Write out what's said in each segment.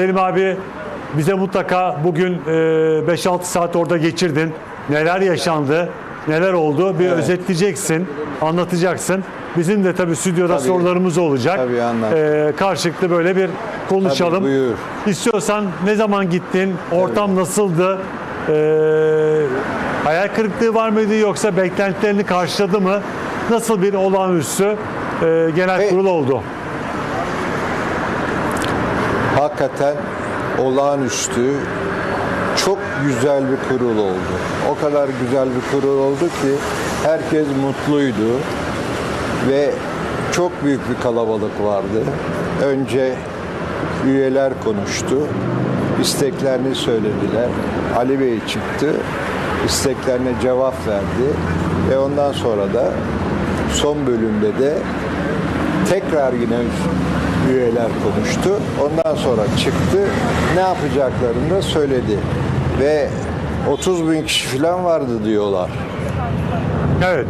Selim abi bize mutlaka bugün e, 5-6 saat orada geçirdin. Neler yaşandı, neler oldu bir Evet. özetleyeceksin, anlatacaksın. Bizim de tabii stüdyoda Tabii. sorularımız olacak. Tabii, anlat. E, karşılıklı böyle bir konuşalım. Tabii, buyur. İstiyorsan ne zaman gittin, ortam nasıldı, e, hayal kırıklığı var mıydı yoksa beklentilerini karşıladı mı? Nasıl bir olağanüstü e, genel kurul oldu? Hakikaten olağanüstü, çok güzel bir kurul oldu. O kadar güzel bir kurul oldu ki herkes mutluydu ve çok büyük bir kalabalık vardı. Önce üyeler konuştu, isteklerini söylediler. Ali Bey çıktı, isteklerine cevap verdi ve ondan sonra da son bölümde de tekrar yine üyeler konuştu. Ondan sonra çıktı. Ne yapacaklarını da söyledi. Ve 30 bin kişi falan vardı diyorlar. Evet.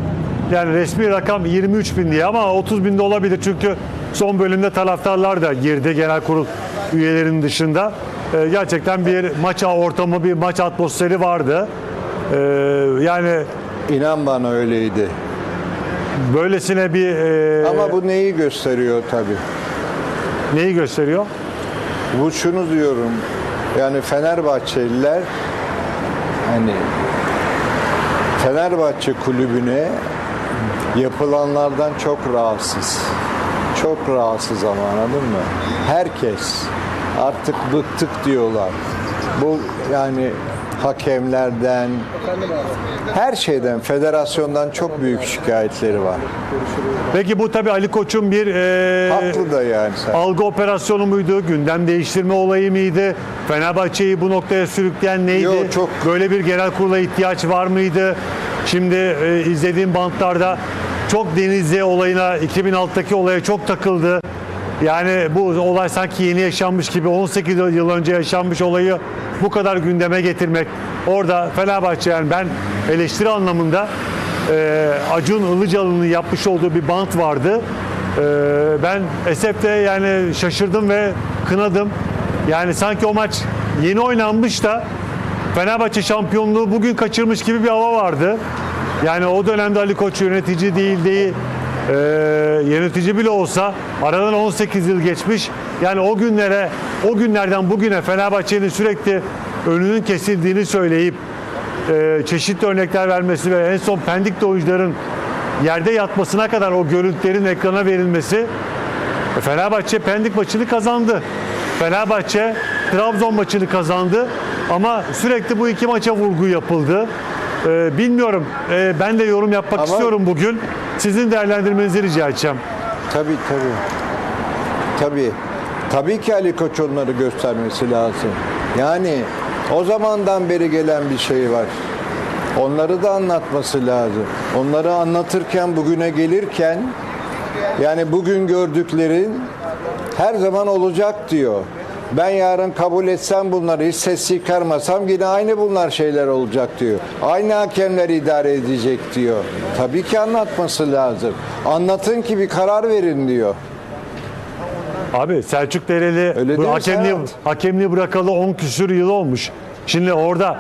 Yani resmi rakam 23 bin diye ama 30 bin de olabilir çünkü son bölümde taraftarlar da girdi genel kurul üyelerinin dışında. Ee, gerçekten bir maç ortamı, bir maç atmosferi vardı. Ee, yani İnan bana öyleydi. böylesine bir e, Ama bu neyi gösteriyor tabii? Neyi gösteriyor? Bu şunu diyorum. Yani Fenerbahçeliler hani Fenerbahçe kulübüne yapılanlardan çok rahatsız. Çok rahatsız ama anladın mı? Herkes artık bıktık diyorlar. Bu yani hakemlerden, her şeyden, federasyondan çok büyük şikayetleri var. Peki bu tabii Ali Koç'un bir e, Haklı da yani sen. algı operasyonu muydu? Gündem değiştirme olayı mıydı? Fenerbahçe'yi bu noktaya sürükleyen neydi? Yok, çok- Böyle bir genel kurula ihtiyaç var mıydı? Şimdi e, izlediğim bantlarda çok Denizli olayına, 2006'daki olaya çok takıldı. Yani bu olay sanki yeni yaşanmış gibi 18 yıl önce yaşanmış olayı bu kadar gündeme getirmek. Orada Fenerbahçe yani ben eleştiri anlamında e, Acun Ilıcalı'nın yapmış olduğu bir bant vardı. E, ben Esef'te yani şaşırdım ve kınadım. Yani sanki o maç yeni oynanmış da Fenerbahçe şampiyonluğu bugün kaçırmış gibi bir hava vardı. Yani o dönemde Ali Koç yönetici değildi. Ee, yönetici bile olsa aradan 18 yıl geçmiş. Yani o günlere, o günlerden bugüne Fenerbahçe'nin sürekli önünün kesildiğini söyleyip e, çeşitli örnekler vermesi ve en son Pendik'te oyuncuların yerde yatmasına kadar o görüntülerin ekrana verilmesi e, Fenerbahçe Pendik maçını kazandı. Fenerbahçe Trabzon maçını kazandı ama sürekli bu iki maça vurgu yapıldı. E, bilmiyorum. E, ben de yorum yapmak Ama- istiyorum bugün. Sizin değerlendirmenizi rica edeceğim. Tabii tabii. Tabii. Tabii ki Ali Koç onları göstermesi lazım. Yani o zamandan beri gelen bir şey var. Onları da anlatması lazım. Onları anlatırken bugüne gelirken yani bugün gördüklerin her zaman olacak diyor. Ben yarın kabul etsem bunları hiç ses çıkarmasam yine aynı bunlar şeyler olacak diyor. Aynı hakemler idare edecek diyor. Tabii ki anlatması lazım. Anlatın ki bir karar verin diyor. Abi Selçuk Dereli Öyle bu değil mi hakemliği, Serhat? hakemliği bırakalı 10 küsür yıl olmuş. Şimdi orada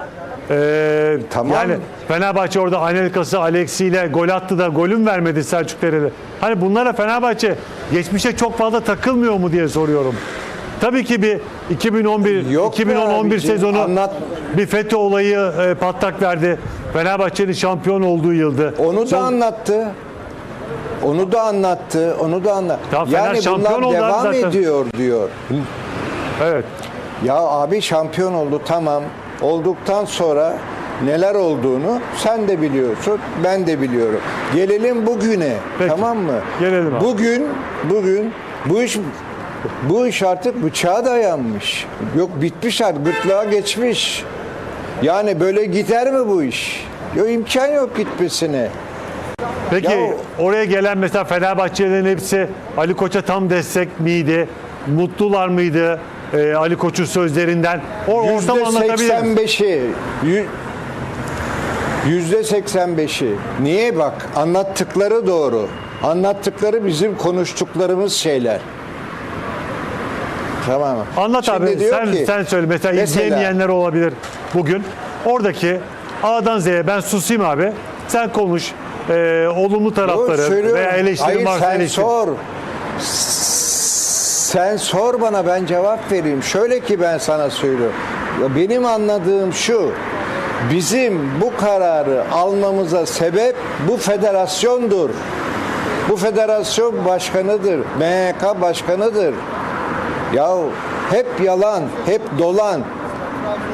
e, Tamam. yani Fenerbahçe orada Anelkası Alexi ile gol attı da golün vermedi Selçuk Dereli. Hani bunlara Fenerbahçe geçmişe çok fazla takılmıyor mu diye soruyorum. Tabii ki bir 2011 Yok be 2010-11 abicim, sezonu anlat. bir FETÖ olayı e, patlak verdi. Fenerbahçe'nin şampiyon olduğu yıldı. Onu da Son- anlattı. Onu da anlattı. Onu da anlattı. Fener yani şampiyon bunlar devam zaten. ediyor diyor. Evet. Ya abi şampiyon oldu tamam. Olduktan sonra neler olduğunu sen de biliyorsun, ben de biliyorum. Gelelim bugüne. Peki. Tamam mı? Gelelim abi. Bugün bugün bu iş bu iş artık bıçağa dayanmış. Yok bitmiş artık gırtlağa geçmiş. Yani böyle gider mi bu iş? Yok imkan yok gitmesine. Peki Ya oraya gelen mesela Fenerbahçelilerin hepsi Ali Koç'a tam destek miydi? Mutlular mıydı e, Ali Koç'un sözlerinden? O ortamı anlatabilir misin? %85'i yü- yüzde 85'i. Niye bak? Anlattıkları doğru. Anlattıkları bizim konuştuklarımız şeyler. Tamam. Anlat Şimdi abi diyor sen ki, sen söyle mesela, mesela- izleyemeyenler olabilir bugün. Oradaki A'dan Z'ye ben susayım abi. Sen konuş. Ee, olumlu tarafları veya eleştiri Hayır, varsa sen eleştir. sor. Sen sor bana ben cevap vereyim. Şöyle ki ben sana söylüyorum. Benim anladığım şu. Bizim bu kararı almamıza sebep bu federasyondur. Bu federasyon başkanıdır. MHK başkanıdır. Yahu hep yalan, hep dolan.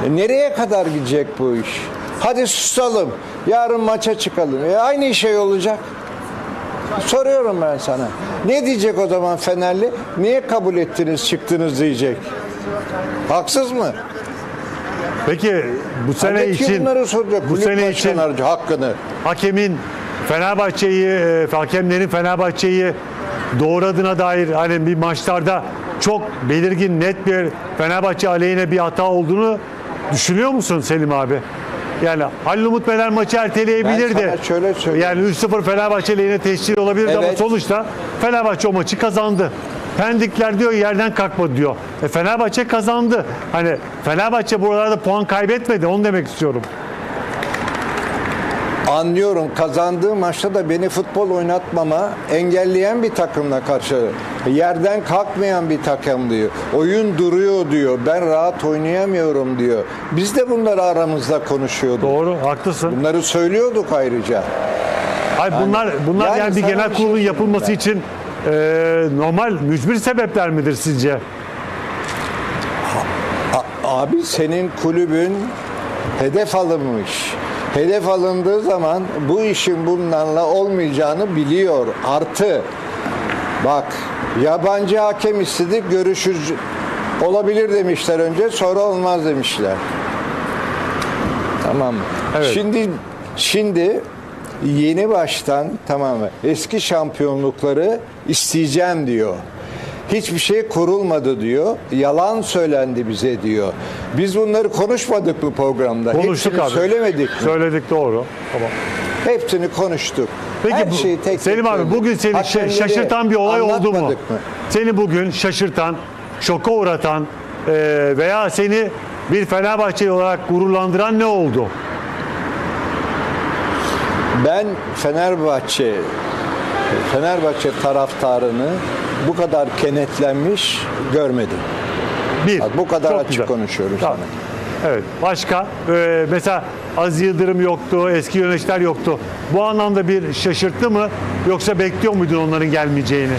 E nereye kadar gidecek bu iş? Hadi susalım. Yarın maça çıkalım. E aynı şey olacak. Soruyorum ben sana. Ne diyecek o zaman Fenerli? Niye kabul ettiniz çıktınız diyecek. Haksız mı? Peki bu sene Halbuki için bu sene için başkanları hakkını. hakemin Fenerbahçe'yi e, hakemlerin Fenerbahçe'yi doğradığına dair hani bir maçlarda çok belirgin net bir Fenerbahçe aleyhine bir hata olduğunu düşünüyor musun Selim abi? Yani Halil Umut Meler maçı erteleyebilirdi. Ben sana şöyle söyleyeyim. Yani 3-0 Fenerbahçe lehine teşkil olabilirdi ama Evet. sonuçta Fenerbahçe o maçı kazandı. Pendikler diyor yerden kalkmadı diyor. E Fenerbahçe kazandı. Hani Fenerbahçe buralarda puan kaybetmedi onu demek istiyorum. Anlıyorum kazandığı maçta da beni futbol oynatmama engelleyen bir takımla karşı. Yerden kalkmayan bir takım diyor. Oyun duruyor diyor. Ben rahat oynayamıyorum diyor. Biz de bunları aramızda konuşuyorduk. Doğru haklısın. Bunları söylüyorduk ayrıca. Hayır bunlar bunlar yani, yani bir genel bir şey kurulun söyleyeyim yapılması ben. için e, normal mücbir sebepler midir sizce? Abi senin kulübün hedef alınmış. Hedef alındığı zaman bu işin bunlarla olmayacağını biliyor. Artı bak yabancı hakem istedik görüşürüz. Olabilir demişler önce sonra olmaz demişler. Tamam? Evet. Şimdi şimdi yeni baştan tamam? Eski şampiyonlukları isteyeceğim diyor. Hiçbir şey kurulmadı diyor. Yalan söylendi bize diyor. Biz bunları konuşmadık mı programda? Konuştuk Hepsini abi. söylemedik mi? Söyledik doğru. Tamam. Hepsini konuştuk. Peki Her bu- şeyi tek tek Selim abi söyledik. bugün seni Hakemleri şaşırtan bir olay oldu mu? anlatmadık mı? Seni bugün şaşırtan, şoka uğratan e, veya seni bir Fenerbahçeli olarak gururlandıran ne oldu? Ben Fenerbahçe Fenerbahçe taraftarını bu kadar kenetlenmiş görmedim. Bir. Bak, bu kadar çok açık güzel. konuşuyorum Tamam. Evet. Başka? Ee, mesela Aziz Yıldırım yoktu, eski yöneticiler yoktu. Bu anlamda bir şaşırttı mı? Yoksa bekliyor muydun onların gelmeyeceğini?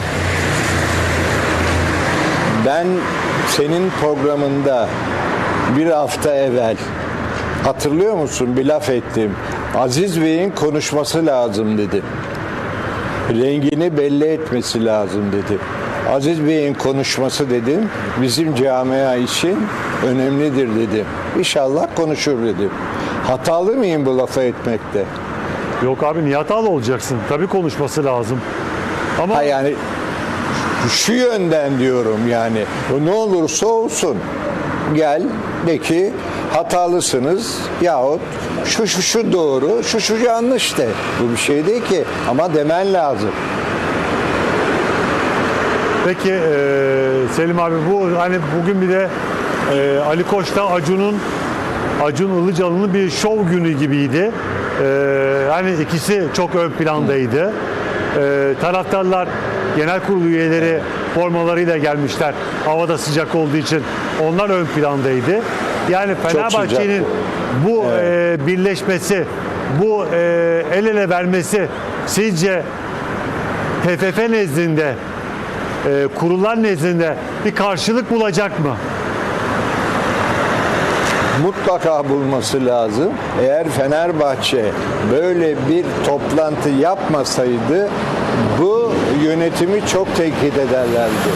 Ben senin programında bir hafta evvel hatırlıyor musun bir laf ettim. Aziz Bey'in konuşması lazım dedim. Rengini belli etmesi lazım dedim. Aziz Bey'in konuşması dedim bizim camia için önemlidir dedim. İnşallah konuşur dedim. Hatalı mıyım bu lafı etmekte? Yok abi niye hatalı olacaksın? Tabii konuşması lazım. Ama Ha yani şu yönden diyorum yani ne olursa olsun gel de ki hatalısınız yahut şu şu şu doğru şu şu yanlış de bu bir şey değil ki ama demen lazım. Peki e, Selim abi bu hani bugün bir de e, Ali Koç'ta Acun'un Acun Ilıcalı'nın bir şov günü gibiydi. E, hani ikisi çok ön plandaydı. E, taraftarlar genel kurulu üyeleri formalarıyla gelmişler. Havada sıcak olduğu için onlar ön plandaydı. Yani Fenerbahçe'nin bu e, birleşmesi, bu e, el ele vermesi sizce TFF nezdinde e, kurullar nezdinde bir karşılık bulacak mı? Mutlaka bulması lazım. Eğer Fenerbahçe böyle bir toplantı yapmasaydı bu yönetimi çok tenkit ederlerdi.